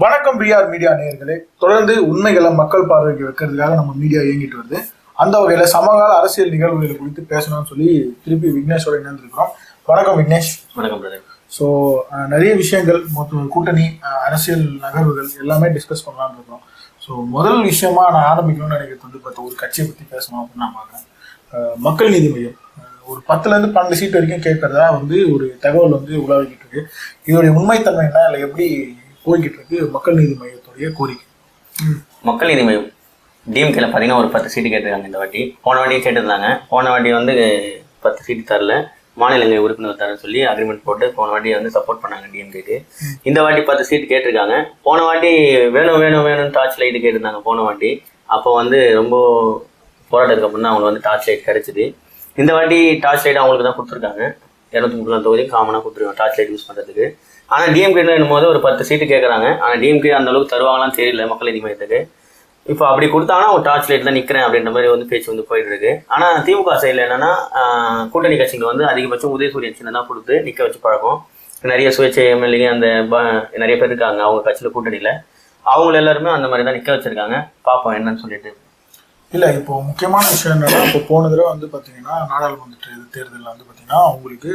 வணக்கம் PR media நேயர்களே. தொடர்ந்து உண்மைகளை மக்கள் பார்வைக்கு வைக்கிறதுக்காக நம்ம மீடியா இயங்கிட்டு வருது. அந்த வகையில சமகால அரசியல் நிகழ்வுகள் குறித்து பேசணும்னு சொல்லி திருப்பி விக்னேஷோட இணைந்திருக்கிறோம். வணக்கம் விக்னேஷ். வணக்கம் ஸோ நிறைய விஷயங்கள் மொத்த கூட்டணி அரசியல் நகர்வுகள் எல்லாமே டிஸ்கஸ் பண்ணலாம்னு இருக்கோம். ஸோ முதல் விஷயமா நான் ஆரம்பிக்கணும்னு நினைக்கிறது வந்து பார்த்தா ஒரு கட்சியை பற்றி பேசணும் அப்படின்னு நான் பார்க்குறேன். மக்கள் நீதி மையம். ஒரு பத்துலேருந்து பன்னெண்டு சீட் வரைக்கும் கேட்கறதா வந்து ஒரு தகவல் வந்து உலாவிக்கிட்டு இருக்கு. இதோடைய உண்மைத்தன்மை என்ன? இல்லை எப்படி போய்கிட்டு இருக்கு மக்கள் நீதி மையத்துடைய கோரிக்கை. மக்கள் நீதி மையம். டிஎம்கேல பார்த்தீங்கன்னா ஒரு பத்து சீட்டு கேட்டிருக்காங்க இந்த வாட்டி. போன வாட்டியும் கேட்டிருந்தாங்க. போன வாட்டி வந்து பத்து சீட்டு தரல. மாநிலங்கள் உறுப்பினர் தரேன்னு சொல்லி அக்ரிமெண்ட் போட்டு போன வாட்டி வந்து சப்போர்ட் பண்ணாங்க டிஎம்கேக்கு இந்த வாட்டி பத்து சீட் கேட்டிருக்காங்க. போன வாட்டி வேணும் வேணும் வேணும்னு டார்ச் லைட்டு கேட்டிருந்தாங்க போன வாட்டி. அப்போ வந்து ரொம்ப போராட்டத்துக்கு அப்புறம் தான் அவங்களுக்கு வந்து டார்ச் லைட் கிடச்சிது இந்த வாட்டி டார்ச் லைட் அவங்களுக்கு தான் கொடுத்துருக்காங்க. இரநூத்தி முப்பது தொகுதி காமனாக கொடுத்துருக்காங்க. டார்ச் லைட் யூஸ் பண்ணுறதுக்கு ஆனால் டிஎம்கே போது ஒரு பத்து சீட்டு கேட்குறாங்க ஆனால் டிஎம்கே அந்த அளவுக்கு தருவாங்களான்னு தெரியல மக்கள் நீதி மையத்துக்கு இப்போ அப்படி கொடுத்தாங்கன்னா ஒரு டார்ச் லைட் தான் நிற்கிறேன் அப்படின்ற மாதிரி வந்து பேச்சு வந்து போயிட்டு இருக்கு ஆனால் திமுக சைடில் என்னன்னா கூட்டணி கட்சிகள் வந்து அதிகபட்சம் உதயசூரியன் சின்ன தான் கொடுத்து நிற்க வச்சு பழக்கம். நிறைய சுயேட்சை எம்எல்ஏ அந்த நிறைய பேர் இருக்காங்க அவங்க கட்சியில் கூட்டணியில். அவங்கள எல்லாருமே அந்த மாதிரி தான் நிற்க வச்சுருக்காங்க. பார்ப்போம் என்னன்னு சொல்லிட்டு. இல்லை இப்போ முக்கியமான விஷயம் என்னன்னா இப்போ போன தடவை வந்து பார்த்தீங்கன்னா நாடாளுமன்ற தேர்தலில் வந்து பார்த்தீங்கன்னா உங்களுக்கு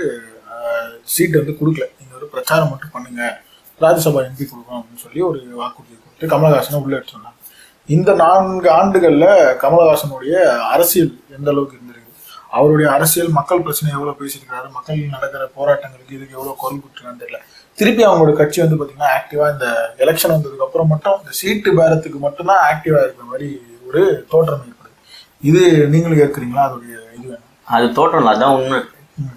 சீட் வந்து கொடுக்கல. நீங்கள் ஒரு பிரச்சாரம் மட்டும் பண்ணுங்க. ராஜ்யசபா எம்பி கொடுக்கணும் அப்படின்னு சொல்லி ஒரு வாக்குறுதி கொடுத்து கமலஹாசனை உள்ளே எடுத்து இந்த நான்கு ஆண்டுகளில் கமலஹாசனுடைய அரசியல் எந்த அளவுக்கு இருந்திருக்கு? அவருடைய அரசியல் மக்கள் பிரச்சனை எவ்வளோ பேசியிருக்காரு மக்கள் நடக்கிற போராட்டங்களுக்கு இதுக்கு எவ்வளோ குரல் கொடுத்துருக்கான்னு தெரியல. திருப்பி அவங்களோட கட்சி வந்து பார்த்தீங்கன்னா ஆக்டிவாக இந்த எலெக்ஷன் வந்ததுக்கு அப்புறம் மட்டும் இந்த சீட்டு பேரத்துக்கு மட்டும்தான் ஆக்டிவாக இருக்கிற மாதிரி ஒரு தோற்றம் ஏற்படுது. இது நீங்களும் ஏற்கிறீங்களா? அதோடைய இது வேணும். அது தோற்றம்ல அதான் உண்மை.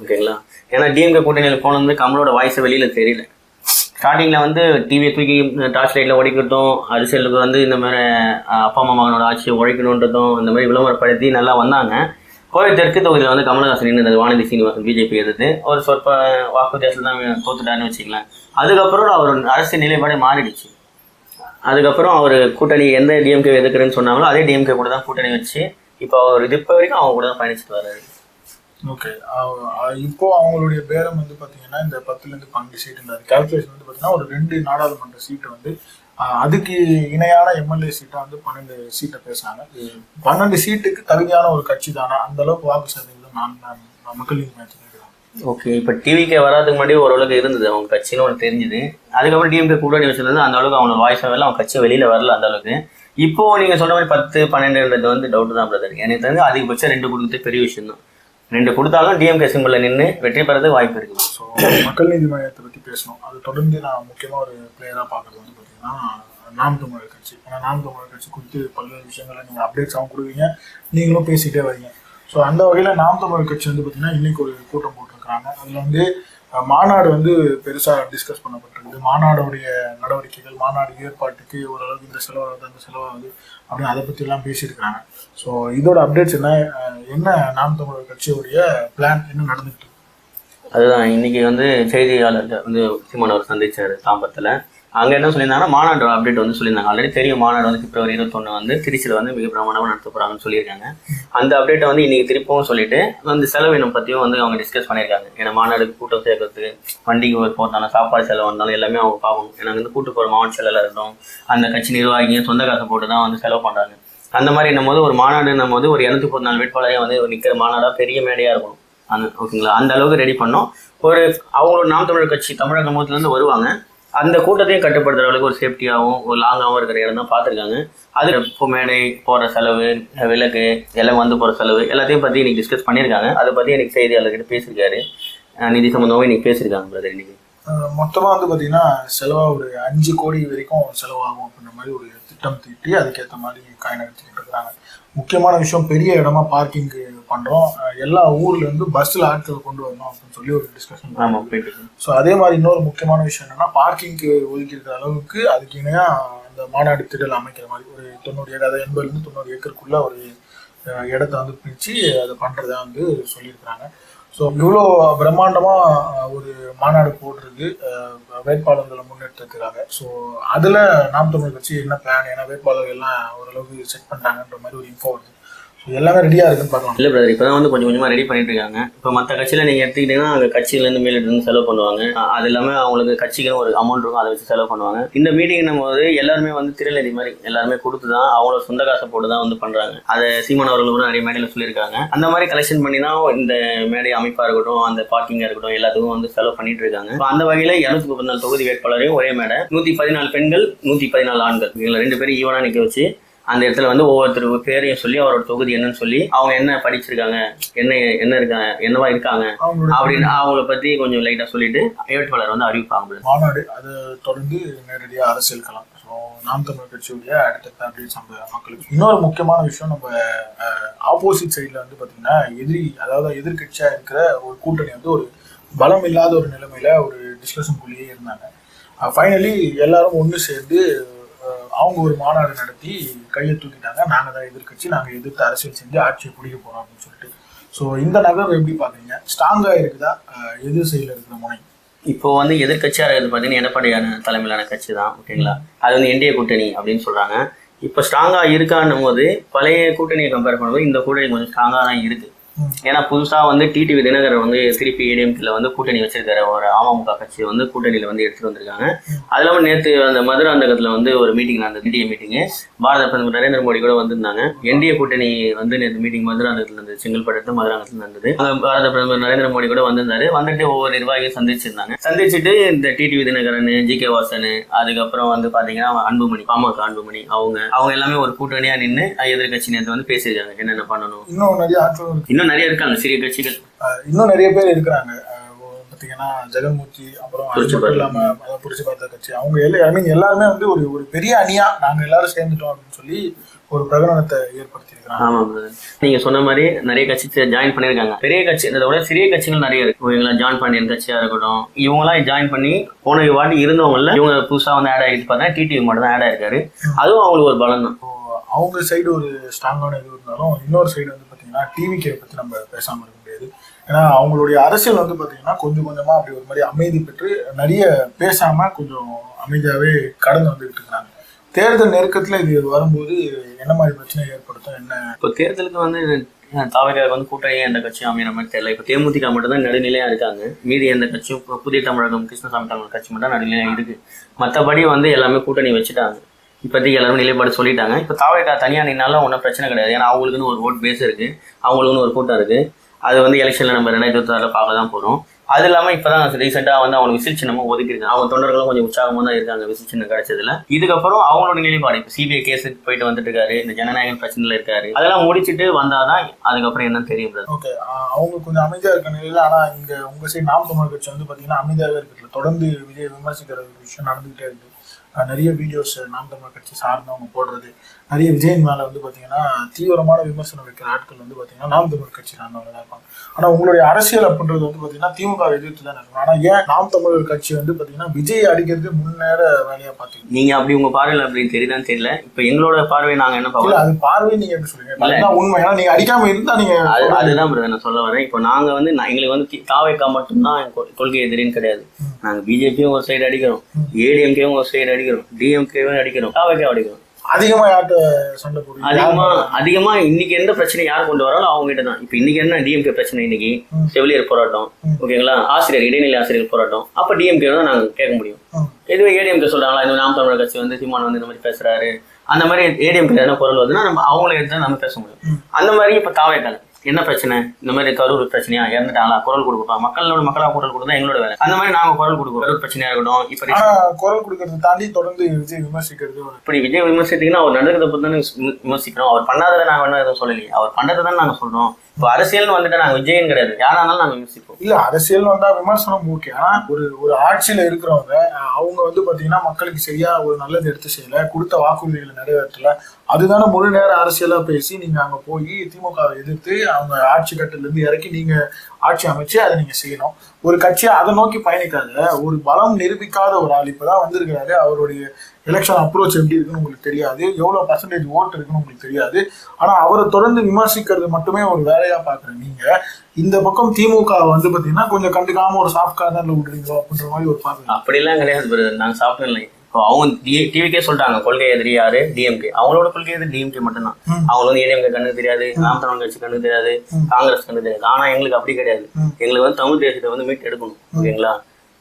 ஓகேங்களா ஏன்னா டிஎம்கே கூட்டணியில் போனது கமலோட வாய்ஸை வெளியில தெரியல. ஸ்டார்டிங்ல வந்து டிவியை தூக்கி டார்ச் லைட்ல உடைக்கட்டும் அரசியலுக்கு வந்து இந்த மாதிரி அப்பா அம்மா மகனோட ஆட்சியை உழைக்கணுன்றதும் இந்த மாதிரி விளம்பரப்படுத்தி நல்லா வந்தாங்க. கோவை தெற்கு தொகுதியில் வந்து கமலஹாசன் நின்றது வானதி சீனிவாசன் பிஜேபி எதிர்த்து. ஒரு சொற்ப வாக்கு வித்தியாசத்தில் தான் தோத்துட்டாருன்னு வச்சுக்கலாம் அதுக்கப்புறம் அவர் அரசியல் நிலைப்பாடே மாறிடுச்சு. அதுக்கப்புறம் அவர் கூட்டணி எந்த டிஎம்கே எதுக்குறேன்னு சொன்னாங்களோ அதே டிஎம்கே கூட தான் கூட்டணி வச்சு இப்போ அவர் இது இப்போ வரைக்கும் அவங்க கூட தான் பயணிச்சுட்டு வர்றாரு. ஓகே. இப்போ அவங்களுடைய பேரம் வந்து பார்த்தீங்கன்னா இந்த பத்துலேருந்து பன்னெண்டு சீட் இந்த கால்குலேஷன் வந்து பார்த்தீங்கன்னா ஒரு ரெண்டு நாடாளுமன்ற சீட்டு வந்து அதுக்கு இணையான எம்எல்ஏ சீட்டா வந்து பன்னெண்டு சீட்டை பேசுனாங்க பன்னெண்டு சீட்டுக்கு தகுதியான ஒரு கட்சி தானா? அந்த அளவுக்கு வாக்கு சதவீதம் நான் மக்கள் நீதி ஓகே இப்போ டிவிக்கு வராதுக்கு முன்னாடி ஓரளவுக்கு இருந்தது. அவங்க கட்சின்னு ஒன்று தெரிஞ்சுது. அதுக்கப்புறம் டிஎம்கே கூட்டணி வச்சிருந்தது. அந்த அளவுக்கு அவங்களோட வாய்ஸ் வரல அவங்க கட்சி வெளியில் வரல அந்த அளவுக்கு. இப்போ நீங்கள் சொன்ன மாதிரி பத்து பன்னெண்டுன்றது வந்து டவுட் தான் பிரதர் எனக்கு தெரிஞ்சு அதிகபட்சம் ரெண்டு கொடுத்தது பெரிய விஷயம் தான் ரெண்டு கொடுத்தாலும் டிஎம்கே சிம்பிளில் நின்று வெற்றி பெறதுக்கு வாய்ப்பு இருக்குது ஸோ மக்கள் நீதி மையத்தை பற்றி பேசணும். அது தொடர்ந்து நான் முக்கியமாக ஒரு பிளேயராக பார்க்குறது வந்து பார்த்தீங்கன்னா நாம் தமிழர் கட்சி. ஏன்னா நாம் தமிழர் கட்சி குறித்து பல்வேறு விஷயங்களை நீங்கள் அப்டேட்ஸாகவும் கொடுக்குறீங்க. நீங்களும் பேசிகிட்டே வரீங்க. ஸோ அந்த வகையில் நாம் தமிழர் கட்சி வந்து பார்த்தீங்கன்னா இன்னைக்கு ஒரு கூட்டம் போட்டிருக்கிறாங்க அதில் வந்து மாநாடு வந்து பெருசாக டிஸ்கஸ் பண்ணப்பட்டிருக்குது. மாநாடுடைய நடவடிக்கைகள் மாநாடு ஏற்பாட்டுக்கு ஓரளவுக்கு இந்த செலவாகுது அந்த செலவாகுது அப்படின்னு அதை பற்றிலாம் பேசியிருக்கிறாங்க. ஸோ இதோட அப்டேட்ஸ் என்ன? என்ன நாம் தமிழர் கட்சியுடைய பிளான் என்ன நடந்துகிட்டு அதுதான் இன்னைக்கு வந்து செய்தியாளர்கள் வந்து சீமான் அவர் சந்திச்சாரு தாம்பரத்தில். அங்கே என்ன சொல்லியிருந்தாங்கன்னா மாநாடு அப்டேட் வந்து சொல்லியிருந்தாங்க. ஆல்ரெடி தெரியும் மாநாடு வந்து பிப்ரவரி இருபத்தொன்று வந்து திருச்சியில் வந்து மிக பிரமாண்டமாக நடத்த போகிறாங்கன்னு சொல்லியிருக்காங்க. அந்த அப்டேட்டை வந்து இன்றைக்கி திருப்பவும் சொல்லிட்டு அந்த செலவினம் பற்றியும் வந்து அவங்க டிஸ்கஸ் பண்ணியிருக்காங்க. ஏன்னா மாநாடுக்கு கூட்டம் சேர்க்கறது வண்டிக்கு போகிறதாலும் சாப்பாடு செலவு வந்தாலும் எல்லாமே அவங்க பார்க்கணும் ஏன்னா வந்து கூட்டு போகிற மாவட்ட செலவில் இருக்கட்டும் அந்த கட்சி நிர்வாகியும் சொந்த காசை போட்டு தான் வந்து செலவு பண்ணுறாங்க அந்த மாதிரி என்னும் போது ஒரு மாநாடுன்னும் போது ஒரு இரநூத்தி பதினாலு வேட்பாளரே வந்து நிற்கிற மாநாடாக பெரிய மேடையாக இருக்கணும். அந்த ஓகேங்களா? அந்த அளவுக்கு ரெடி பண்ணோம். ஒரு அவங்களோட நாம் தமிழர் கட்சி தமிழக இருந்து வருவாங்க. அந்த கூட்டத்தையும் கட்டுப்படுத்துற அளவுக்கு ஒரு சேஃப்டியாகவும் ஒரு லாங்காகவும் இருக்கிற இடம் தான் பார்த்துருக்காங்க. அது இப்போ மேடை போகிற செலவு விளக்கு எல்லாம் வந்து போகிற செலவு எல்லாத்தையும் பற்றி இன்றைக்கி டிஸ்கஸ் பண்ணியிருக்காங்க. அதை பற்றி எனக்கு செய்தியாளர்கிட்ட பேசியிருக்காரு. நிதி சம்மந்தமாக இன்னைக்கு பேசியிருக்காங்க பிரதர் இன்றைக்கி மொத்தமாக வந்து பார்த்திங்கன்னா செலவாக ஒரு அஞ்சு கோடி வரைக்கும் செலவாகும் அப்படின்ற மாதிரி ஒரு திட்டம் தீட்டி அதுக்கேற்ற மாதிரி காய் நகர்த்திக்கிட்டு இருக்கிறாங்க முக்கியமான விஷயம் பெரிய இடமா பார்க்கிங் பண்றோம். அஹ் எல்லா ஊர்ல இருந்து பஸ்ல ஆட்கள் கொண்டு வரணும் அப்படின்னு சொல்லி ஒரு டிஸ்கஷன். ஸோ அதே மாதிரி இன்னொரு முக்கியமான விஷயம் என்னன்னா பார்க்கிங்க்கு ஒதுக்கி இருக்கிற அளவுக்கு அதுக்கு இணையா இந்த மாநாடு திடல் அமைக்கிற மாதிரி ஒரு தொண்ணூறு ஏக்கர் அதாவது எண்பதுலேருந்து தொண்ணூறு ஏக்கருக்குள்ள ஒரு இடத்த வந்து பிரித்து அதை பண்ணுறதா வந்து சொல்லியிருக்கிறாங்க. ஸோ இவ்வளோ பிரம்மாண்டமாக ஒரு மாநாடு போட்டிருக்கு. வேட்பாளர்களை முன்னெடுத்திருக்கிறாங்க ஸோ அதில் நாம் தமிழ் கட்சி என்ன பிளான் ஏன்னா வேட்பாளர்கள் எல்லாம் ஓரளவுக்கு செட் பண்ணிட்டாங்கன்ற மாதிரி ஒரு இன்ஃபோ வருது. எல்லாமே ரெடியா இருக்குன்னு பார்க்கலாம். இல்ல பிரதர் இப்பதான் வந்து கொஞ்சம் கொஞ்சமா ரெடி பண்ணிட்டு இருக்காங்க இப்போ மத்த கட்சியில நீங்க எடுத்துக்கிட்டீங்கன்னா அங்கே கட்சியில இருந்து மேல இருந்து செலவு பண்ணுவாங்க. அது இல்லாமல் அவங்களுக்கு கட்சிக்கு ஒரு அமௌண்ட் இருக்கும் அதை வச்சு செலவு பண்ணுவாங்க. இந்த மீட்டிங் போது எல்லாருமே வந்து திருநெறி மாதிரி எல்லாருமே கொடுத்து தான் அவங்களோட சொந்த காசை போட்டு தான் வந்து பண்றாங்க. அதை சீமான் அவர்கள் கூட நிறைய மேடையில சொல்லியிருக்காங்க. அந்த மாதிரி கலெக்ஷன் பண்ணி தான் இந்த மேடை அமைப்பா இருக்கட்டும் அந்த பார்க்கிங்கா இருக்கட்டும் எல்லாத்துக்கும் வந்து செலவு பண்ணிட்டு இருக்காங்க அந்த வகையில இருநூத்தி முப்பத்தி நாலு தொகுதி வேட்பாளரையும் ஒரே மேடை. நூத்தி பதினாலு பெண்கள் நூத்தி பதினாலு ஆண்கள். இவங்க ரெண்டு பேரும் ஈவனா நிக்க வச்சு அந்த இடத்துல வந்து ஒவ்வொருத்தர் பேரையும் சொல்லி அவரோட தொகுதி என்னன்னு சொல்லி அவங்க என்ன படிச்சிருக்காங்க என்ன என்ன இருக்காங்க என்னவா இருக்காங்க அப்படின்னு அவங்கள பத்தி கொஞ்சம் லைட்டா சொல்லிட்டு வேட்பாளர் வந்து அறிவிப்பாங்க மாநாடு அதை தொடர்ந்து நேரடியா அரசியல் களம் ஸோ நாம் தமிழர் கட்சியுடைய அடுத்தடுத்த அப்டேட்ஸ் நம்ம மக்களுக்கு. இன்னொரு முக்கியமான விஷயம் நம்ம ஆப்போசிட் சைடில் வந்து பார்த்தீங்கன்னா எதிரி அதாவது எதிர்க்கட்சியாக இருக்கிற ஒரு கூட்டணி வந்து ஒரு பலம் இல்லாத ஒரு நிலைமையில ஒரு டிஸ்கஷனுக்குள்ளேயே இருந்தாங்க. ஃபைனலி எல்லாரும் ஒன்று சேர்ந்து அவங்க ஒரு மாநாடு நடத்தி கையை தூக்கிட்டாங்க. நாங்கள் தான் எதிர்க்கட்சி நாங்கள் எதிர்த்து அரசியல் செஞ்சு ஆட்சியை பிடிக்க போகிறோம் அப்படின்னு சொல்லிட்டு. ஸோ இந்த நகர்வு எப்படி பார்க்குறீங்க ஸ்ட்ராங்காக இருக்குதா? எதிர் சைடில் இருக்கிற முனை. இப்போ வந்து எதிர்கட்சியாக இருக்கிறது பார்த்தீங்கன்னா எடப்பாடியான தலைமையிலான கட்சி தான் ஓகேங்களா அது வந்து என்டிஏ கூட்டணி அப்படின்னு சொல்கிறாங்க இப்போ ஸ்ட்ராங்காக இருக்கான்னும் போது பழைய கூட்டணியை கம்பேர் பண்ணும்போது இந்த கூட்டணி கொஞ்சம் ஸ்ட்ராங்காக தான் இருக்குது ஏன்னா புதுசா வந்து டிடிவி தினகரன் வந்து திருப்பி ஏடிஎம்கில் வந்து கூட்டணி வச்சிருக்காரு. ஒரு அமமுக கட்சி வந்து கூட்டணியில வந்து எடுத்துட்டு வந்திருக்காங்க. அது இல்லாமல் நேற்று அந்த மதுராந்தகத்துல வந்து ஒரு மீட்டிங் நடந்தது. என்டிஏ மீட்டிங்கு பாரத பிரதமர் நரேந்திர மோடி கூட வந்திருந்தாங்க. என்டிஏ கூட்டணி வந்து நேற்று மீட்டிங் மதுராந்தகத்தில் இருந்தது செங்கல்பட்டு மதுராந்தகத்தில் நடந்தது. அங்க பாரத பிரதமர் நரேந்திர மோடி கூட வந்திருந்தாரு. வந்துட்டு ஒவ்வொரு நிர்வாகியும் சந்திச்சிருந்தாங்க. சந்திச்சுட்டு இந்த TTV Dinakaran G K Vasan அதுக்கப்புறம் வந்து பாத்தீங்கன்னா அன்புமணி பாமக அன்புமணி அவங்க அவங்க எல்லாமே ஒரு கூட்டணியா நின்று எதிர்கட்சி நேரத்தை வந்து பேசியிருக்காங்க. என்னென்ன பண்ணணும்? இன்னும் இன்னும் நிறைய இருக்காங்க சிறிய கட்சிகள். இன்னும் நிறைய பேர் இருக்கிறாங்க. பாத்தீங்கன்னா ஜெகன்மூர்த்தி அப்புறம் இல்லாம புரிச்சு பார்த்த கட்சி. அவங்க எல்லா ஐ மீன் எல்லாருமே வந்து ஒரு ஒரு பெரிய அணியா நாங்க எல்லாரும் சேர்ந்துட்டோம் அப்படின்னு சொல்லி ஒரு பிரகடனத்தை ஏற்படுத்தி இருக்கிறாங்க ஆமா brother. நீங்க சொன்ன மாதிரி நிறைய கட்சி ஜாயின் பண்ணிருக்காங்க பெரிய கட்சி இதை விட சிறிய கட்சிகள் நிறைய இருக்கு. ஓகேங்களா ஜாயின் பாண்டியன் கட்சியா இருக்கட்டும் இவங்கலாம் ஜாயின் பண்ணி போன வாட்டி இருந்தவங்கல இவங்க புதுசா வந்து ஆட் ஆகிட்டு பார்த்தா டிடிவி மட்டும் தான் ஆட் ஆயிருக்காரு. அதுவும் அவங்களுக்கு ஒரு பலம் தான் அவங்க சைடு ஒரு ஸ்ட்ராங்கான இது இருந்தாலும் இன்னொரு சைடு வந்து பார்த்தீங்கன்னா டிவிக்கே பற்றி நம்ம பேசாமல் இருக்க முடியாது. ஏன்னா அவங்களுடைய அரசியல் வந்து பார்த்தீங்கன்னா கொஞ்சம் கொஞ்சமாக அப்படி ஒரு மாதிரி அமைதி பெற்று நிறைய பேசாமல் கொஞ்சம் அமைதியாகவே கடந்து வந்துகிட்டு இருக்கிறாங்க தேர்தல் நெருக்கத்தில் இது வரும்போது என்ன மாதிரி பிரச்சனை ஏற்படுத்தும்? என்ன? இப்போ தேர்தலுக்கு வந்து தாவகாவுக்கு வந்து கூட்டணியே எந்த கட்சியும் அமையிற மாதிரி தெரியல. இப்போ தேமுதிக மட்டும் தான் இருக்காங்க. மீதி எந்த கட்சியும் இப்போ புதிய தமிழகம் கிருஷ்ணசாமி தமிழ் கட்சி மட்டும் தான் நடுநிலையா மற்றபடி வந்து எல்லாமே கூட்டணி வச்சுட்டாங்க. இப்போதைக்கு எல்லாரும் நிலைப்பாடு சொல்லிட்டாங்க. இப்போ தாவகா தனியாக நின்னாலும் ஒன்றும் பிரச்சனை கிடையாது. ஏன்னா அவங்களுக்குன்னு ஒரு ஓட் பேஸ் இருக்குது அவங்களுக்குன்னு ஒரு கூட்டம் இருக்குது அது வந்து எலெக்ஷனில் நம்ம ரெண்டாயிரத்தி இருபத்தாறில் பார்க்க தான் போகிறோம் அது இல்லாமல் இப்போ தான் ரீசெண்டாக வந்து அவங்களுக்கு விசில் சின்னமாக ஒதுக்கிருக்காங்க அவங்க தொண்டர்களும் கொஞ்சம் உற்சாகமாக தான் இருக்காங்க. விசில் சின்னம் கிடைச்சதுல. இதுக்கப்புறம் அவங்களோட நிலைப்பாடு. இப்போ சிபிஐ கேஸுக்கு போயிட்டு வந்துட்டு இருக்காரு இந்த ஜனநாயகம் பிரச்சனையில் இருக்காரு. அதெல்லாம் முடிச்சிட்டு வந்தாதான் அதுக்கப்புறம் என்னன்னு தெரியும் ஓகே அவங்க கொஞ்சம் அமைதியாக இருக்க நிலையில் ஆனால் இங்கே உங்கள் சைடு நாம் தமிழ் கட்சி வந்து பார்த்தீங்கன்னா அமைதியாக இருக்கிறது தொடர்ந்து விஜய் விமர்சிக்கிற ஒரு விஷயம் நடந்துகிட்டே இருக்கு. நிறைய வீடியோஸ் நாம் தமிழ் கட்சி சார்ந்தவங்க போடுறது நிறைய விஜயின் மேல வந்து பாத்தீங்கன்னா தீவிரமான விமர்சனம் வைக்கிற ஆட்கள் வந்து பாத்தீங்கன்னா நாம் தமிழர் கட்சி சார்ந்தவங்க தான் இருப்பாங்க. ஆனா உங்களுடைய அரசியல் அப்படின்றது வந்து பாத்தீங்கன்னா திமுக எதிர்த்து தான் இருக்கணும் ஆனா ஏன் நாம் தமிழர் கட்சி வந்து பாத்தீங்கன்னா விஜய் அடிக்கிறது முன்னேற வேலையா பாத்தீங்க நீங்க அப்படி உங்க பார்வையில் அப்படி தெரியுதான்னு தெரியல. இப்போ எங்களோட பார்வை நாங்க என்ன இல்ல பார்க்கலாம் அது பார்வை நீங்க எப்படி அதுதான் உண்மை. ஏன்னா நீங்க அடிக்காம இருந்தா நீங்க அது அதுதான் brother நான் சொல்ல வரேன் இப்போ நாங்க வந்து நான் எங்களுக்கு வந்து தாவைக்கா மட்டும்தான் கொள்கை எதிரின்னு கிடையாது. நாங்க பிஜேபியும் ஒரு சைடு அடிக்கிறோம். ஏடிஎம்கேவும் ஒரு சைடு அடிக்கிறோம். டிஎம்கேவும் அடிக்கிறோம். தாவைக்கா அடிக்கிறோம். அதிகமா யார்கிட்ட சண்டை அதிகமா அதிகமா இன்னைக்கு எந்த பிரச்சனை யார் கொண்டு வராலும் அவங்க கிட்ட தான். இப்போ இன்னைக்கு என்ன டிஎம்கே பிரச்சனை இன்னைக்கு. செவிலியர் போராட்டம். ஓகேங்களா? ஆசிரியர் இடைநிலை ஆசிரியர் போராட்டம். அப்ப டிஎம்கே தான் நாங்க கேட்க முடியும். இதுவே ஏடிஎம்கே சொல்றாங்களா? இந்த நாம் தமிழர் கட்சி வந்து சீமான் வந்து இந்த மாதிரி பேசுறாரு. அந்த மாதிரி ஏடிஎம்கே என்ன குரல் வருதுன்னா நம்ம அவங்கள எடுத்து தான் நம்ம பேச முடியும். அந்த மாதிரி இப்ப தாவேக்கால. என்ன பிரச்சனை? இந்த மாதிரி கரூர் பிரச்சனையா? இறந்துட்டாங்களா? குரல் கொடுப்போம் மக்களோட மக்களா குரல் கொடுத்தா எங்களோட வேலை. அந்த மாதிரி நாங்க குரல் கொடுப்போம் கரூர் பிரச்சனையா இருக்கட்டும் இப்ப ஆனா குரல் கொடுக்கறத தாண்டி தொடர்ந்து விஜய் விமர்சிக்கிறது இப்படி விஜய் விமர்சித்தீங்கன்னா அவர் நடக்கிறத விம- விமர்சிக்கிறோம். அவர் பண்ணாததை நாங்க வேணா எதுவும் சொல்லலையே. அவர் பண்ணதை தான் நாங்க சொல்றோம். இப்போ அரசியல்னு வந்துட்டு நாங்கள் விஜயன் கிடையாது. யாரா இருந்தாலும் நாங்க விமர்சிப்போம். இல்லை அரசியல் வந்தால் விமர்சனம் ஓகே. ஆனால் ஒரு ஒரு ஆட்சியில் இருக்கிறவங்க அவங்க வந்து பார்த்தீங்கன்னா மக்களுக்கு சரியாக ஒரு நல்லது எடுத்து செய்யலை கொடுத்த வாக்குறுதிகளை நிறைவேற்றல அதுதானே முழு நேர அரசியலாக பேசி நீங்கள் அங்கே போய் திமுகவை எதிர்த்து அவங்க ஆட்சி கட்டிலேருந்து இறக்கி நீங்கள் ஆட்சி அமைச்சு அதை நீங்கள் செய்யணும். ஒரு கட்சியை அதை நோக்கி பயணிக்காத ஒரு பலம் நிரூபிக்காத ஒரு ஆள் இப்பதான் வந்திருக்கிறாரு. அவருடைய எலெக்ஷன் அப்ரோச் எப்படி இருக்குன்னு உங்களுக்கு தெரியாது. எவ்வளவு பர்சன்டேஜ் ஓட்டு இருக்குன்னு உங்களுக்கு தெரியாது. ஆனா அவரை தொடர்ந்து விமர்சிக்கிறது மட்டுமே ஒரு வேலையா பாக்குற நீங்க. இந்த பக்கம் திமுக வந்து பாத்தீங்கன்னா கொஞ்சம் கண்டுக்காம ஒரு சாஃப்ட் கார்னர்ல விடுறீங்களோ அப்படின்ற மாதிரி ஒரு பார்வை அப்படிலாம் கிடையாது brother. நாங்க சாப்பிடல இப்போ அவங்க டிவிக்கே சொல்லிட்டாங்க கொள்கை எதிரி யாரு? டிஎம்கே அவங்களோட கொள்கை எதிரி டிஎம்கே மட்டும்தான். அவங்க வந்து ஏடிஎம்கே கண்ணுக்கு தெரியாது நாம் தமிழ் கட்சி கண்ணுக்கு தெரியாது காங்கிரஸ் கண்ணுக்கு தெரியாது. ஆனா எங்களுக்கு அப்படி கிடையாது. எங்களுக்கு வந்து தமிழ் தேசியத்தை வந்து மீட் எடுக்கணும் ஓகேங்களா?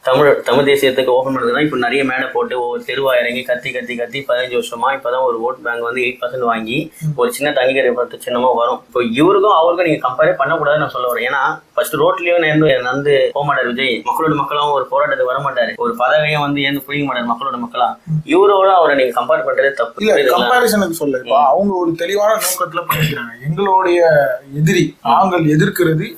தமிழ் தமிழ் தேசியத்துக்கு ஓப்பன் பண்ணுறதுனா இப்போ நிறைய மேடை போட்டு ஒவ்வொரு தெருவா இறங்கி கத்தி கத்தி கத்தி பதினஞ்சு வருஷமா இப்பதான் ஒரு ஓட் பேங்க் வந்து எயிட் பர்சன்ட் வாங்கி ஒரு சின்ன தங்கிக்கரை பத்து சின்னமா வரும். இப்போ இவருக்கும் அவருக்கும் நீங்க கம்பேரே பண்ணக்கூடாதுன்னு நான் சொல்ல வரேன். ஏன்னா ஃபர்ஸ்ட் ரோட்லயும் நடந்து நடந்து போக மாட்டார் விஜய் மக்களோட மக்களும் ஒரு போராட்டத்துக்கு வர மாட்டாரு. ஒரு பதவியும் வந்து ஏந்து புரிய மாட்டாரு மக்களோட மக்களா. இவரோட அவரை நீங்க கம்பேர் பண்றதே தப்பு. இல்ல? கம்பாரிசனுக்கு சொல்ல. அவங்க ஒரு தெளிவான நோக்கத்துல பண்ணிக்கிறாங்க எங்களுடைய எதிரி நாங்கள் எதிர்க்கிறது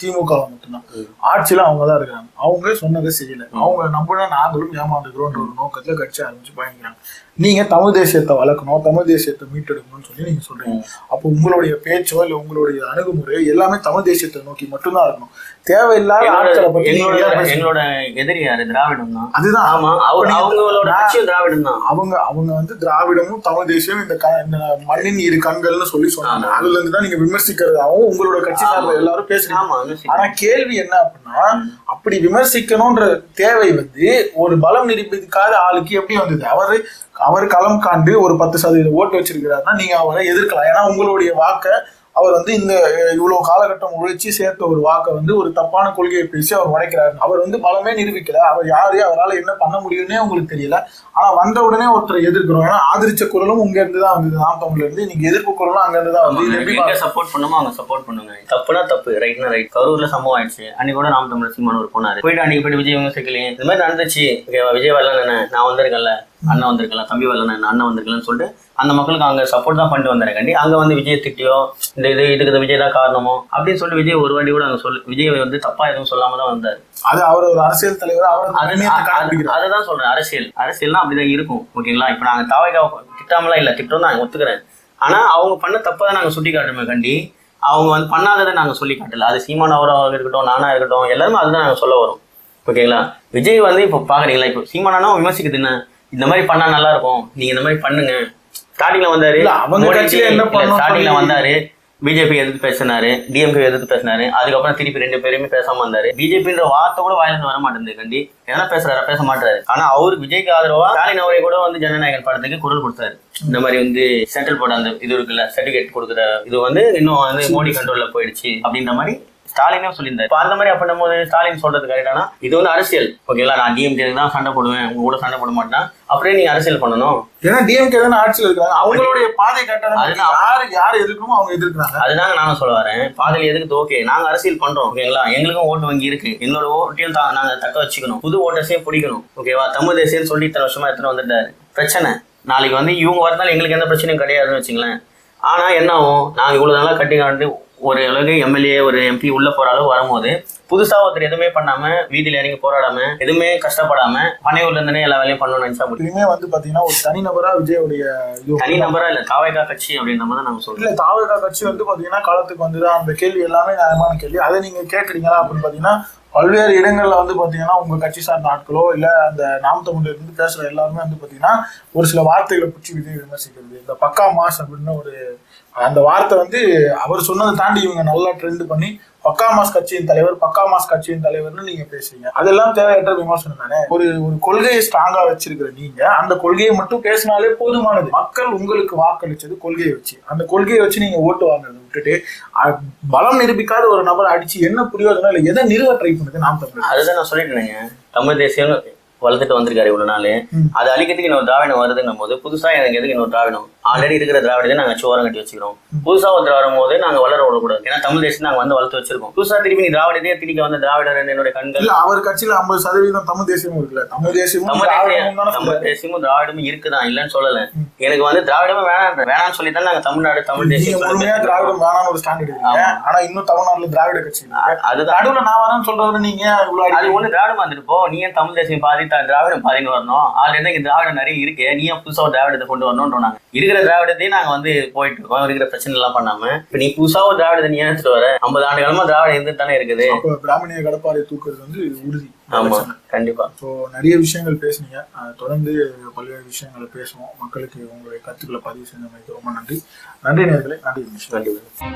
திமுக மட்டும்தான். ஆட்சியில அவங்க தான் இருக்கிறாங்க. அவங்க சொன்னதை செய்யல அவங்க நம்பினா நாங்களும் ஏமாந்துக்கிறோம்ன்ற ஒரு நோக்கத்துல கட்சி ஆரம்பிச்சு பயணிக்கிறாங்க நீங்க தமிழ் தேசியத்தை வளர்க்கணும் தமிழ் தேசியத்தை மீட்டெடுக்கணும்னு சொல்லி நீங்க சொல்றீங்க. அப்போ உங்களுடைய பேச்சோ இல்ல உங்களுடைய அணுகுமுறையோ எல்லாமே தமிழ் தேசியத்தை நோக்கி மட்டும்தான் இருக்கணும். தேவையில்லாத ஆட்களை ஏன் எங்களோட எதிரி யாரு? திராவிடம் தான் அதுதான். ஆமா. அவர் அவங்களோட கட்சியும் திராவிடம் தான் அவங்க அவங்க வந்து திராவிடமும் தமிழ் தேசியம் இந்த க- இந்த மண்ணின் இரு கண்கள்னு சொல்லி சொன்னாங்க. அதுல இருந்து தான் நீங்க விமர்சிக்கிறதாவும் உங்களோட கட்சி சார்ந்த எல்லாரும் விமர்சிக்கிறேன். ஆனா கேள்வி என்ன அப்படின்னா அப்படி விமர்சிக்கணும்ன்ற தேவை வந்து ஒரு பலம் நிரூபிக்காத ஆளுக்கு எப்படி வந்தது? அவரு அவர் களம் காண்டு ஒரு பத்து சதவீதம் ஓட்டு வச்சிருக்கிறாருன்னா நீங்க அவரை எதிர்க்கலாம். ஏன்னா உங்களுடைய வாக்கை அவர் வந்து இந்த அஹ், இவ்வளவு காலகட்டம் உழைச்சி சேர்த்த ஒரு வாக்கை வந்து ஒரு தப்பான கொள்கையை பேசி அவர் உடைக்கிறாரு. அவர் வந்து பலமே நிரூபிக்கல. அவர் யாரு அவரால் என்ன பண்ண முடியும்னே உங்களுக்கு தெரியல. ஆனா வந்த உடனே ஒருத்தரை எதிர்க்கிறோம். ஏன்னா ஆதரிச்ச குரலும் உங்க இருந்து தான் வந்தது. நாம் தமிழ்ல இருந்து நீங்க எதிர்ப்பு குரலும் அங்க இருந்து தான் வந்து சப்போர்ட் பண்ணுமோ அவங்க சப்போர்ட் பண்ணுங்க. தப்புனா தப்பு. ரைட்னா ரைட் கரூர்ல சம்பவம் ஆயிடுச்சு. அன்னைக்கு கூட நாம் தமிழர் சீமான் ஒரு போனாரு போயிட்டு அன்னைக்கு போயிட்டு விஜய் விமர்சிக்கலையே இந்த மாதிரி நடந்துச்சு. விஜய் வரல நான் வந்திருக்கேன்ல. அண்ணன் வந்திருக்கலாம் தம்பி வரல அண்ணன் வந்திருக்கலன்னு சொல்லிட்டு அந்த மக்களுக்கு அங்க சப்போர்ட் தான் பண்ணிட்டு வந்தாரு. கண்டி அங்க வந்து விஜய் திட்டியோ இந்த இது இதுக்கு இந்த விஜய் தான் காரணமோ? அப்படின்னு சொல்லி விஜய் ஒரு வாட்டி கூட அங்க சொல்லு விஜய் வந்து தப்பா எதுவும் சொல்லாம தான் வந்தாரு. அது அவர் ஒரு அரசியல் தலைவர் அவர் அதுதான் சொல்றேன் அரசியல். அரசியல்னா அப்படிதான் இருக்கும் ஓகேங்களா? இப்ப நாங்க தாவைக்கா திட்டாமலாம் இல்ல திட்டம் தான் ஒத்துக்கிறேன். ஆனா அவங்க பண்ண தப்பை தான் நாங்க சுட்டி காட்டுமே கண்டி அவங்க வந்து பண்ணாததை நாங்க சொல்லி காட்டல. அது சீமான் அவராக இருக்கட்டும் நானா இருக்கட்டும் எல்லாருமே அதுதான் நாங்க சொல்ல வரோம் ஓகேங்களா? விஜய் வந்து இப்போ பாக்குறீங்களா? இப்போ சீமானா விமர்சிக்குது என்ன? இந்த மாதிரி பண்ணா நல்லா இருக்கும் நீங்க இந்த மாதிரி பண்ணுங்க. ஸ்டார்டிங்ல வந்தாரு சொல்லி- வந்தாரு. பிஜேபி எதிர்த்து பேசினாரு டிஎம்கே எதிர்த்து பேசினாரு. அதுக்கப்புறம் திருப்பி ரெண்டு பேருமே பேசாம வந்தாரு. பிஜேபின்ற வார்த்தை கூட வாயிலிருந்து வர மாட்டேங்குது கண்டி. என்ன பேசுறாரு? பேச மாட்டாரு ஆனா அவர் விஜய்க்கு ஆதரவா ஸ்டாலின் அவரை கூட வந்து ஜனநாயகன் படத்துக்கு குரல் கொடுத்தாரு. இந்த மாதிரி வந்து சென்ட்ரல் போர்டு அந்த இது இருக்குல்ல சர்டிபிகேட் கொடுக்குற இது வந்து இன்னும் வந்து மோடி கண்ட்ரோல்ல போயிடுச்சு அப்படின்ற மாதிரி ஸ்டாலினே சொல்லியிருந்தாரு. இப்போ அந்த மாதிரி அப்படின்னும் போது ஸ்டாலின் சொல்றது கரெக்டானா இது வந்து அரசியல். ஓகேங்களா நான் டிஎம்கே தான் சண்டை போடுவேன் உங்க கூட சண்டை போட மாட்டேன் அப்படியே நீங்க அரசியல் பண்ணணும். ஏன்னா டிஎம்கே தானே ஆட்சியில் இருக்காங்க அவங்களுடைய பாதை அதுதான். யாரு யார் எதிர்க்கணுமோ அவங்க எதிர்க்கிறாங்க. அதுதாங்க நானும் சொல்ல வரேன். பாதையில் எதுக்கு ஓகே நாங்க அரசியல் பண்றோம் ஓகேங்களா எங்களுக்கும் ஓட்டு வங்கி இருக்கு. எங்களோட ஓட்டையும் நாங்க தக்க வச்சுக்கணும். புது ஓட்டர்ஸையும் பிடிக்கணும் ஓகேவா தமிழ் தேசியம் சொல்லி இத்தனை வருஷமா எடுத்துட்டு வந்துட்டாரு. பிரச்சனை. நாளைக்கு வந்து இவங்க வரதால எங்களுக்கு எந்த பிரச்சனையும் கிடையாதுன்னு வச்சுங்களேன். ஆனா என்ன ஆகும்? நாங்க இவ்வளவு நாளா கட்டி காண்டு ஒரு அளவுக்கு எம்எல்ஏ ஒரு எம்பி உள்ள போற அளவு வரும்போது புதுசா ஒருத்தர் எதுவுமே பண்ணாம வீதியில இறங்கி போராடாம எதுவுமே கஷ்டப்படாம பனையூர்ல இருந்தே எல்லா வேலையும் பண்ணணும்னு நினைச்சா முடியும் வந்து பாத்தீங்கன்னா ஒரு தனிநபரா விஜயோடைய இது தனி நம்பரா இல்ல தாவைக்கா கட்சி அப்படின்ற மாதிரி நாங்க சொல்றோம். இல்ல தாவகா கட்சி வந்து பாத்தீங்கன்னா காலத்துக்கு வந்துதான் அந்த கேள்வி எல்லாமே நியாயமான கேள்வி. அதை நீங்க கேக்குறீங்களா அப்படின்னு பாத்தீங்கன்னா பல்வேறு இடங்கள்ல வந்து பாத்தீங்கன்னா உங்க கட்சி சார்ந்த ஆட்களோ இல்ல அந்த நாம் தமிழர் இருந்து பேசுற எல்லாருமே வந்து பாத்தீங்கன்னா ஒரு சில வார்த்தைகளை பிடிச்சி விஜய் விமர்சிக்கிறது இந்த பக்கா மாஸ் அப்படின்னு ஒரு அந்த வார்த்தை வந்து அவர் சொன்னதை தாண்டி இவங்க நல்லா ட்ரெண்ட் பண்ணி பக்கா மாஸ் கட்சியின் தலைவர் பக்கா மாஸ் கட்சியின் தலைவர்னு நீங்க பேசுறீங்க. அதெல்லாம் தேவையற்ற விமர்சனம் தானே? ஒரு ஒரு கொள்கையை ஸ்ட்ராங்கா வச்சிருக்கிற நீங்க அந்த கொள்கையை மட்டும் பேசினாலே போதுமானது. மக்கள் உங்களுக்கு வாக்களிச்சது கொள்கையை வச்சு. அந்த கொள்கையை வச்சு நீங்க ஓட்டு வாங்குறதை விட்டுட்டு பலம் நிரூபிக்காத ஒரு நபரை அடிச்சு என்ன பிரயோஜனம் இல்லை எதை நிறுவ ட்ரை பண்ணுது நாம் தமிழர். அதுதான் நான் சொல்லிட்டு தமிழ் தேசியம் வளர்த்துட்டு வந்திருக்காரு இவ்வளவு நாள். அது அழிக்கிறதுக்கு இன்னொரு திராவிடம் வருதுன்னும் போது புதுசா எனக்கு எதுக்கு இன்னொரு திராவிடம். ஆல்ரெடி இருக்கிற திராவிடத்தை நாங்க சோரம் கட்டி வச்சுக்கிறோம். புதுசா ஒருத்தர் வரும்போது நாங்க வளர விடக்கூடாது. ஏன்னா தமிழ் தேசம் நாங்க வந்து வளர்த்து வச்சிருக்கோம். புதுசா திருப்பி திராவிடத்தையே திணிக்க வந்த திராவிடர் என்னுடைய கண்கள்? அவர் கட்சியில ஐம்பது சதவீதம் தமிழ் தேசியமும் இருக்குல்ல. தமிழ் தேசியமும் தமிழ் திராவிடமும். தேசியமும் திராவிடமும் இருக்குதான் இல்லைன்னு சொல்லல. எனக்கு வந்து திராவிடமே வேணாம் வேணாம்னு சொல்லி தான் நாங்க தமிழ்நாடு தமிழ் தேசியம் முழுமையா திராவிடம் வேணாம்னு ஒரு ஸ்டாண்ட் எடுக்கிறீங்க. ஆனா இன்னும் தமிழ்நாட்டுல திராவிட கட்சி. அதுதான். நடுவுல நான் வரேன்னு சொல்றவரு நீங்க அது ஒண்ணு திராவிடம் வந்துட்டு போ. நீ ஏன் தமிழ் தேசியம் பாதி த- திராவிடம் பாதின்னு வரணும். ஆல்ரெடி இங்க திராவிடம் நிறைய இருக்கு. நீ ஏன் புதுசா ஒரு திராவிடத்தை கொண்டு வரணும்னு நாங்க இருக்கிற திராவிடத்தையும் நாங்க வந்து போயிட்டு இருக்கோம். இருக்கிற பிரச்சனை எல்லாம் பண்ணாம. இப்ப நீ புதுசா ஒரு திராவிடத்தை நீ எடுத்துட்டு வர? ஐம்பது ஆண்டு காலமா திராவிடம் இருந்துட்டு தானே இருக்குது. பிராமணிய கடப்பாறை தூக்குறது வந்து உறுதி. ஆமா. கண்டிப்பா. ஸோ நிறைய விஷயங்கள் பேசுனீங்க. தொடர்ந்து பல்வேறு விஷயங்களை பேசுவோம். மக்களுக்கு உங்களுடைய கருத்துக்களை பதிவு செஞ்சமைக்கு ரொம்ப நன்றி. நன்றி நேர்களே நன்றி. கண்டிப்பா